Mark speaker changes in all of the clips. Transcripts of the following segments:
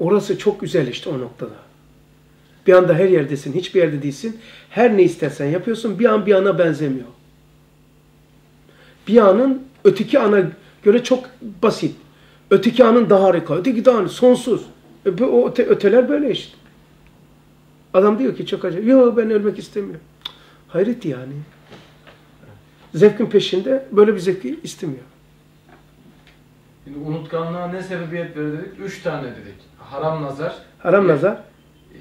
Speaker 1: Orası çok güzel işte o noktada. Bir anda her yerdesin, hiçbir yerde değilsin. Her ne istersen yapıyorsun. Bir an bir ana benzemiyor. Bir anın öteki ana göre çok basit. Öteki anın daha harika. Öteki daha sonsuz. O öte, öteler böyle işte. Adam diyor ki çok acayip. Yok ben ölmek istemiyorum. Hayret yani. Zevkin peşinde böyle bir zevki istemiyor.
Speaker 2: Şimdi unutkanlığa ne sebebiyet verir dedik? Üç tane dedik. Haram nazar.
Speaker 1: Haram nazar,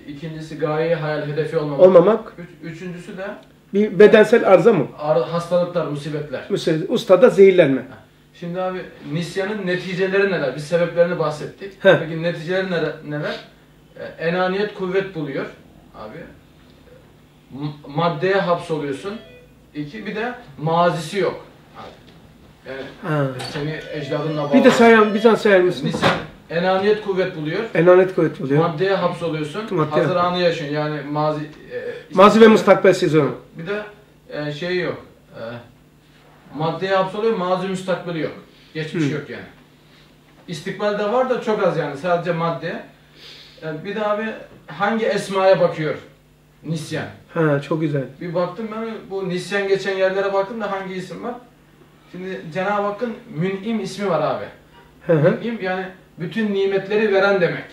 Speaker 2: İkincisi gaye, hayal, hedefi olmamak.
Speaker 1: olmamak,
Speaker 2: Üç, üçüncüsü de
Speaker 1: bir bedensel arıza mı?
Speaker 2: hastalıklar, musibetler.
Speaker 1: Mesela ustada zehirlenme.
Speaker 2: Şimdi abi nisyanın neticeleri neler? Biz sebeplerini bahsettik.
Speaker 1: Heh.
Speaker 2: Peki neticeleri neler? Ee, enaniyet kuvvet buluyor abi. Maddeye hapsoluyorsun. İki bir de mazisi yok. Yani
Speaker 1: Ha.
Speaker 2: seni ecdadınla bağlı.
Speaker 1: Bir de sayar, bir tane sayar mısın?
Speaker 2: Nisyan enaniyet kuvvet buluyor.
Speaker 1: Enanet kuvvet oluyor.
Speaker 2: Maddeye hapsoluyorsun.
Speaker 1: Maddeye-
Speaker 2: Hazır anı yaşıyorsun. Yani mazi e,
Speaker 1: Mazi ve mustakbel sezonu.
Speaker 2: Bir de e, şey yok. E, maddeye hapsoluyor, mazi müstakbeli yok. Geçmiş
Speaker 1: Hı.
Speaker 2: yok yani. İstikbal de var da çok az yani sadece madde. E, bir de abi hangi esmaya bakıyor? Nisyan.
Speaker 1: Ha çok güzel.
Speaker 2: Bir baktım ben bu nisyan geçen yerlere baktım da hangi isim var? Şimdi Cenab-ı Hakk'ın mün'im ismi var abi. Mün'im yani bütün nimetleri veren demek.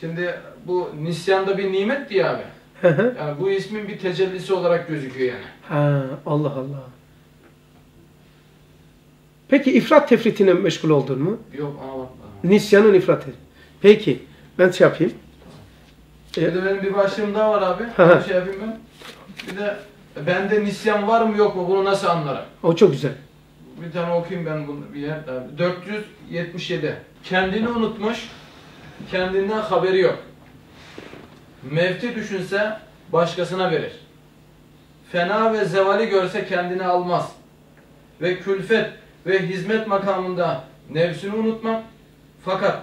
Speaker 2: Şimdi bu nisyanda bir nimet diye abi. Yani bu ismin bir tecellisi olarak gözüküyor yani.
Speaker 1: Ha Allah Allah. Peki ifrat tefritine meşgul oldun mu?
Speaker 2: Yok ama bak.
Speaker 1: Nisyanın ifratı. Peki ben şey yapayım.
Speaker 2: Bir de benim bir başlığım daha var abi.
Speaker 1: Hı.
Speaker 2: Bir şey yapayım ben. Bir de bende nisyan var mı yok mu bunu nasıl anlarım?
Speaker 1: O çok güzel.
Speaker 2: Bir tane okuyayım ben bunu bir yer. abi. 477. Kendini unutmuş, kendinden haberi yok. Mevti düşünse başkasına verir. Fena ve zevali görse kendini almaz. Ve külfet ve hizmet makamında nefsini unutmak fakat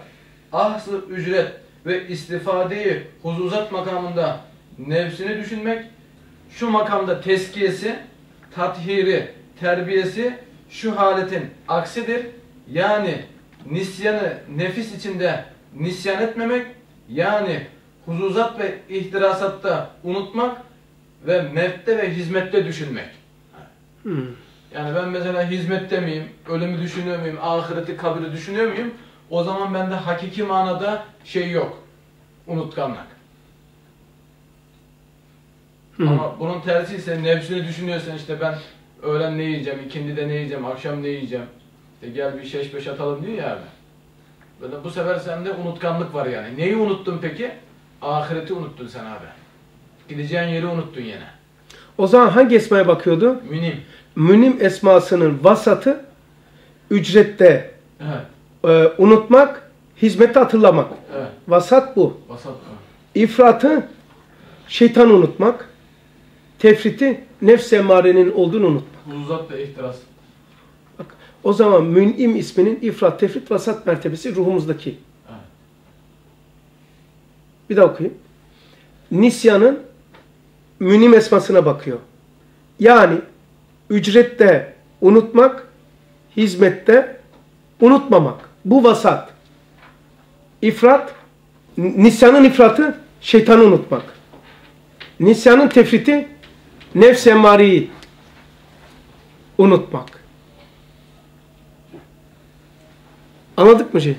Speaker 2: ahsı ücret ve istifadeyi huzuzat makamında nefsini düşünmek şu makamda teskiyesi, tathiri, terbiyesi şu haletin aksidir. Yani nisyanı nefis içinde nisyan etmemek, yani huzuzat ve ihtirasatta unutmak ve mevtte ve hizmette düşünmek.
Speaker 1: Hmm.
Speaker 2: Yani ben mesela hizmette miyim, ölümü düşünüyor muyum, ahireti, kabri düşünüyor muyum? O zaman bende hakiki manada şey yok. Unutkanlık.
Speaker 1: Hı.
Speaker 2: Ama bunun tersi ise nefsini düşünüyorsan işte ben öğlen ne yiyeceğim, ikindi de ne yiyeceğim, akşam ne yiyeceğim. İşte gel bir şeş beş atalım diyor ya abi. Böyle bu sefer sende unutkanlık var yani. Neyi unuttun peki? Ahireti unuttun sen abi. Gideceğin yeri unuttun yine.
Speaker 1: O zaman hangi esmaya bakıyordu?
Speaker 2: Münim.
Speaker 1: Münim esmasının vasatı ücrette
Speaker 2: Evet.
Speaker 1: e, unutmak, hizmette hatırlamak.
Speaker 2: Evet.
Speaker 1: Vasat bu.
Speaker 2: Vasat.
Speaker 1: İfratı şeytan unutmak. Tefriti nefs emarenin olduğunu unutmak.
Speaker 2: Huzuzat ve ihtiras.
Speaker 1: Bak, o zaman münim isminin ifrat, tefrit, vasat mertebesi ruhumuzdaki.
Speaker 2: Evet.
Speaker 1: Bir daha okuyayım. Nisyanın münim esmasına bakıyor. Yani ücrette unutmak, hizmette unutmamak. Bu vasat. İfrat, nisyanın ifratı şeytanı unutmak. Nisyanın tefriti nefs emareyi unutmak. Anladık mı şey?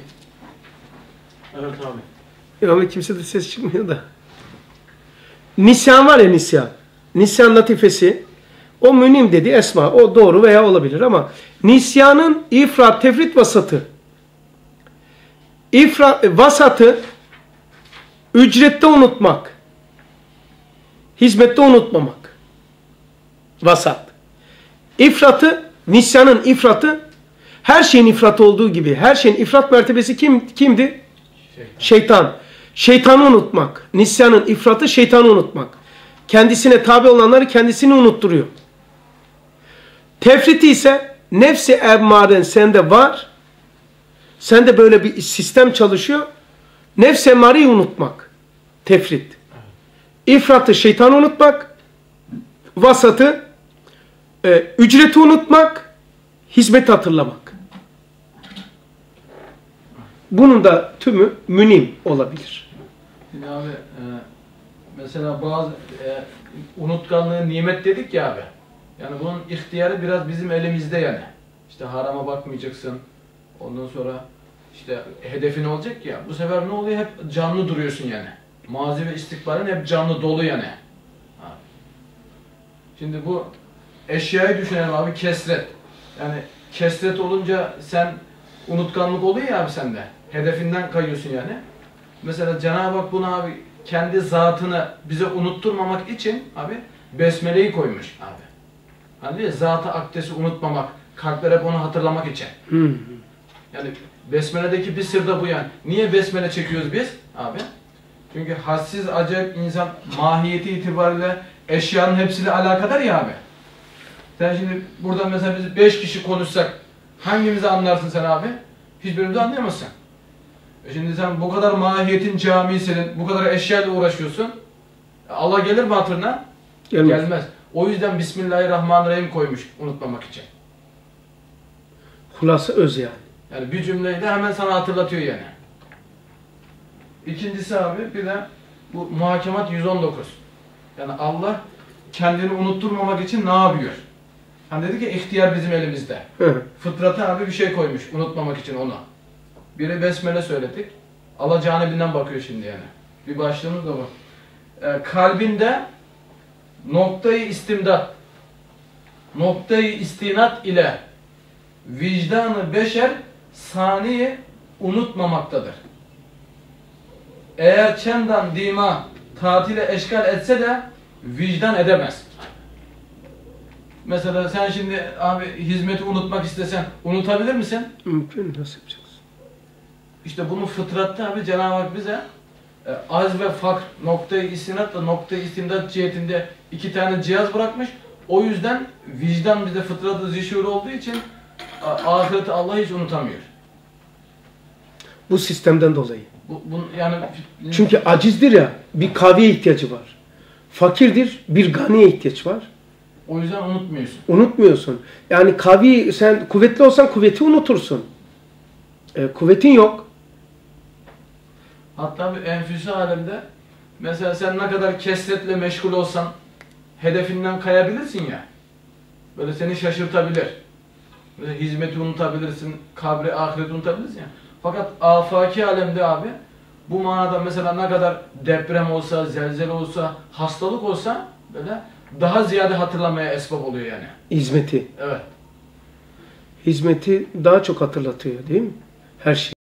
Speaker 2: Evet abi.
Speaker 1: Ya ama kimse de ses çıkmıyor da. Nisyan var ya nisyan. Nisyan latifesi. O münim dedi esma. O doğru veya olabilir ama nisyanın ifrat, tefrit vasatı. İfra, vasatı ücrette unutmak. Hizmette unutmamak. Vasat. İfratı, nisyanın ifratı her şeyin ifratı olduğu gibi her şeyin ifrat mertebesi kim kimdi?
Speaker 2: Şey.
Speaker 1: Şeytan. Şeytanı unutmak. Nisyanın ifratı şeytanı unutmak. Kendisine tabi olanları kendisini unutturuyor. Tefriti ise nefsi emmaren sende var. Sende böyle bir sistem çalışıyor. Nefsi emmareyi unutmak. Tefrit. İfratı şeytanı unutmak. Vasatı e, ücreti unutmak. Hizmeti hatırlamak. Bunun da tümü münim olabilir.
Speaker 2: Şimdi abi e, mesela bazı e, unutkanlığı nimet dedik ya abi. Yani bunun ihtiyarı biraz bizim elimizde yani. İşte harama bakmayacaksın. Ondan sonra işte hedefin olacak ya. Bu sefer ne oluyor? Hep canlı duruyorsun yani. Mazi ve istikbalin hep canlı dolu yani. Ha. Şimdi bu eşyayı düşünelim abi kesret. Yani kesret olunca sen unutkanlık oluyor ya abi sende. Hedefinden kayıyorsun yani. Mesela Cenab-ı Hak bunu abi kendi zatını bize unutturmamak için abi besmeleyi koymuş abi. Hani ya, zatı akdesi unutmamak, kalpler hep onu hatırlamak için. Yani besmeledeki bir sır da bu yani. Niye besmele çekiyoruz biz abi? Çünkü hassiz acayip insan mahiyeti itibariyle eşyanın hepsiyle alakadar ya abi. Sen şimdi burada mesela biz 5 kişi konuşsak hangimizi anlarsın sen abi? Hiçbirimizi anlayamazsın. E şimdi sen bu kadar mahiyetin cami senin, bu kadar eşyayla uğraşıyorsun. E Allah gelir mi hatırına?
Speaker 1: Gelmez.
Speaker 2: Gelmez. O yüzden Bismillahirrahmanirrahim koymuş unutmamak için.
Speaker 1: Hulası öz yani.
Speaker 2: Yani bir cümleyi de hemen sana hatırlatıyor yani. İkincisi abi bir de bu muhakemat 119. Yani Allah kendini unutturmamak için ne yapıyor? Hani dedi ki ihtiyar bizim elimizde. Fıtrata abi bir şey koymuş unutmamak için onu. Biri besmele söyledik. Allah canibinden bakıyor şimdi yani. Bir başlığımız da bu. Ee, kalbinde noktayı istimdat, noktayı istinat ile vicdanı beşer saniye unutmamaktadır. Eğer çendan dima tatile eşkal etse de vicdan edemez. Mesela sen şimdi abi hizmeti unutmak istesen unutabilir misin?
Speaker 1: Mümkün nasıl yapacaksın?
Speaker 2: İşte bunu fıtratta abi Cenab-ı Hak bize e, az ve fakr noktayı istinatla noktayı istimdat cihetinde iki tane cihaz bırakmış. O yüzden vicdan bize fıtratı zişur olduğu için ahireti Allah hiç unutamıyor.
Speaker 1: Bu sistemden dolayı.
Speaker 2: Bu, bu yani
Speaker 1: Çünkü acizdir ya, bir kaviye ihtiyacı var. Fakirdir, bir ganiye ihtiyaç var.
Speaker 2: O yüzden unutmuyorsun.
Speaker 1: Unutmuyorsun. Yani kavi, sen kuvvetli olsan kuvveti unutursun. E, kuvvetin yok.
Speaker 2: Hatta bir enfüsi alemde mesela sen ne kadar kesretle meşgul olsan hedefinden kayabilirsin ya. Böyle seni şaşırtabilir. Böyle hizmeti unutabilirsin, kabri, ahireti unutabilirsin ya. Fakat afaki alemde abi bu manada mesela ne kadar deprem olsa, zelzele olsa, hastalık olsa böyle daha ziyade hatırlamaya esbab oluyor yani.
Speaker 1: Hizmeti.
Speaker 2: Evet.
Speaker 1: Hizmeti daha çok hatırlatıyor değil mi? Her şey.